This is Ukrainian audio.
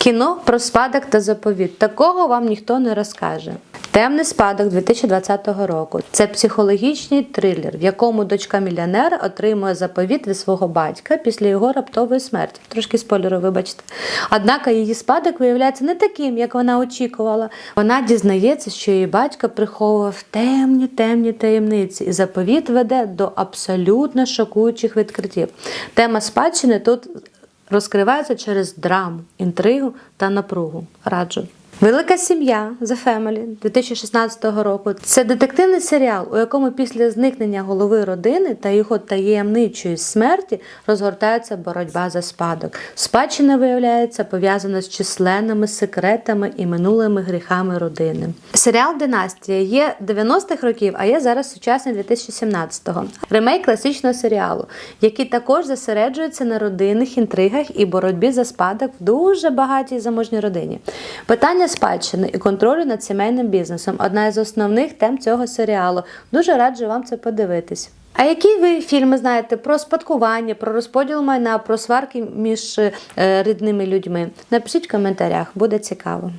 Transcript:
Кіно про спадок та заповіт. Такого вам ніхто не розкаже. Темний спадок 2020 року. Це психологічний трилер, в якому дочка мільйонера отримує заповіт від свого батька після його раптової смерті. Трошки спойлеру, вибачте. Однак її спадок виявляється не таким, як вона очікувала. Вона дізнається, що її батько приховував темні темні таємниці, і заповіт веде до абсолютно шокуючих відкриттів. Тема спадщини тут розкривається через драму, інтригу та напругу. Раджу. Велика сім'я The Family 2016 року. Це детективний серіал, у якому після зникнення голови родини та його таємничої смерті розгортається боротьба за спадок. Спадщина виявляється пов'язана з численними секретами і минулими гріхами родини. Серіал Династія є 90-х років, а є зараз сучасний 2017-го. Ремейк класичного серіалу, який також зосереджується на родинних інтригах і боротьбі за спадок в дуже багатій заможній родині. Питання спадщини і контролю над сімейним бізнесом одна із основних тем цього серіалу. Дуже раджу вам це подивитись. А які ви фільми знаєте про спадкування, про розподіл майна, про сварки між е, рідними людьми? Напишіть в коментарях, буде цікаво.